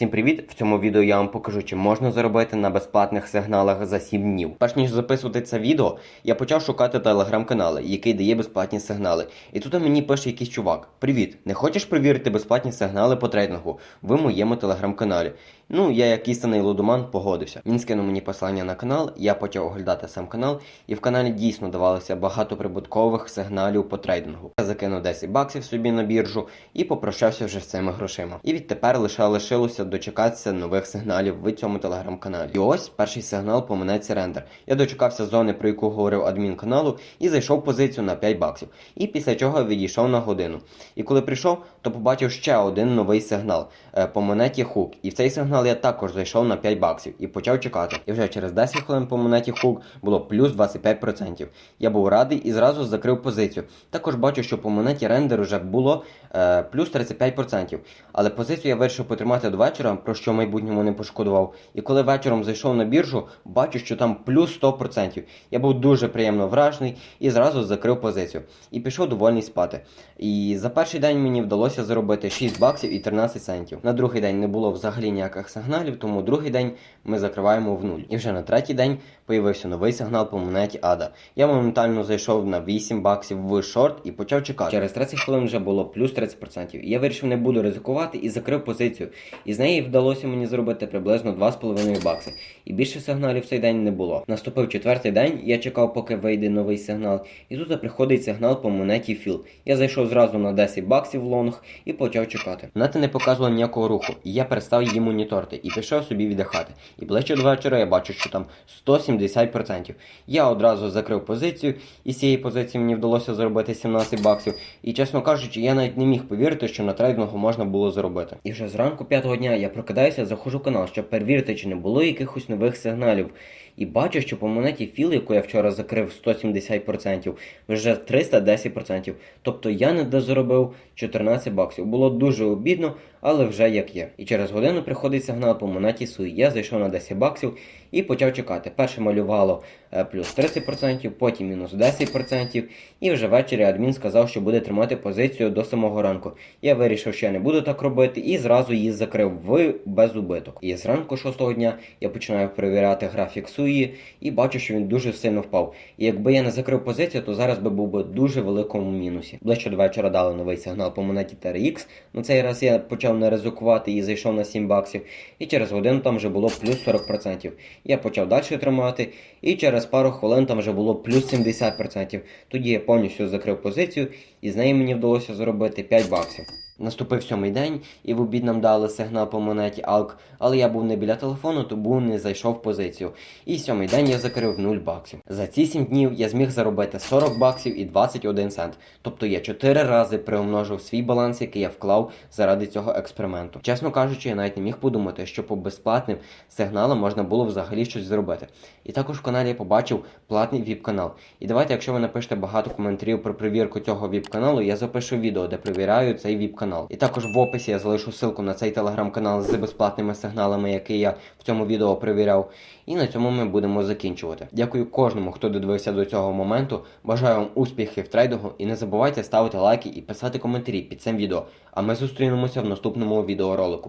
Всім привіт! В цьому відео я вам покажу, чи можна заробити на безплатних сигналах за 7 днів. Перш ніж записувати це відео, я почав шукати телеграм-канали, який дає безплатні сигнали. І тут мені пише якийсь чувак: Привіт! Не хочеш перевірити безплатні сигнали по трейдингу в моєму телеграм-каналі? Ну, я як істинний лудоман погодився. Він скинув мені посилання на канал, я почав оглядати сам канал, і в каналі дійсно давалося багато прибуткових сигналів по трейдингу. Я закинув 10 баксів собі на біржу і попрощався вже з цими грошима. І відтепер лише лишилося дочекатися нових сигналів в цьому телеграм-каналі. І ось перший сигнал по монеті рендер. Я дочекався зони, про яку говорив адмін каналу, і зайшов в позицію на 5 баксів. І після чого відійшов на годину. І коли прийшов, то побачив ще один новий сигнал е, по монеті Хук. І в цей сигнал я також зайшов на 5 баксів і почав чекати. І вже через 10 хвилин по монеті Хук було плюс 25%. Я був радий і зразу закрив позицію. Також бачу, що по монеті рендер вже було е, плюс 35%. Але позицію я вирішив потримати до вечора, про що в майбутньому не пошкодував. І коли вечором зайшов на біржу, бачу, що там плюс 100%. Я був дуже приємно вражений і зразу закрив позицію. І пішов довольний спати. І за перший день мені вдалося заробити 6 баксів і 13 центів. На другий день не було взагалі ніяких сигналів, тому другий день ми закриваємо в нуль. І вже на третій день появився новий сигнал по монеті Ада. Я моментально зайшов на 8 баксів в шорт і почав чекати. Через 30 хвилин вже було плюс 30%. І я вирішив не буду ризикувати і закрив позицію. І неї вдалося мені зробити приблизно 2,5 бакси. І більше сигналів в цей день не було. Наступив четвертий день, я чекав, поки вийде новий сигнал. І тут приходить сигнал по монеті Філ. Я зайшов зразу на 10 баксів лонг і почав чекати. Монета не показувала ніякого руху, і я перестав її моніторити і пішов собі віддихати. І ближче до вечора я бачу, що там 170%. Я одразу закрив позицію, і з цієї позиції мені вдалося заробити 17 баксів. І чесно кажучи, я навіть не міг повірити, що на трейдингу можна було заробити. І вже зранку п'ятого дня я прокидаюся, заходжу в канал, щоб перевірити, чи не було якихось нових сигналів. І бачу, що по монеті Філ, яку я вчора закрив 170%, вже 310%. Тобто я не дозаробив 14 баксів. Було дуже обідно, але вже як є. І через годину приходить сигнал по монеті Суї. Я зайшов на 10 баксів і почав чекати. Перше малювало е, плюс 30%, потім мінус 10%. І вже ввечері адмін сказав, що буде тримати позицію до самого ранку. Я вирішив, що я не буду так робити, і зразу її закрив в без убиток. І зранку шостого дня я починаю перевіряти графік Суї і бачу, що він дуже сильно впав. І якби я не закрив позицію, то зараз би був би дуже великому мінусі. Ближче до вечора дали новий сигнал по монеті TRX. На цей раз я почав не ризикувати і зайшов на 7 баксів. І через годину там вже було плюс 40%. Я почав далі тримати, і через пару хвилин там вже було плюс 70%. Тоді я повністю закрив позицію, і з неї мені вдалося заробити 5 баксів. Наступив сьомий день, і в обід нам дали сигнал по монеті Алк, але я був не біля телефону, тому не зайшов в позицію. І сьомий день я закрив 0 баксів. За ці 7 днів я зміг заробити 40 баксів і 21 цент. Тобто я 4 рази приумножив свій баланс, який я вклав заради цього експерименту. Чесно кажучи, я навіть не міг подумати, що по безплатним сигналам можна було взагалі щось зробити. І також в каналі я побачив платний віп-канал. І давайте, якщо ви напишете багато коментарів про перевірку цього віп-каналу, я запишу відео, де перевіряю цей віп-канал. І також в описі я залишу ссылку на цей телеграм-канал з безплатними сигналами, який я в цьому відео перевіряв. І на цьому ми будемо закінчувати. Дякую кожному, хто додивився до цього моменту. Бажаю вам успіхів в трейдингу і не забувайте ставити лайки і писати коментарі під цим відео. А ми зустрінемося в наступному відеоролику.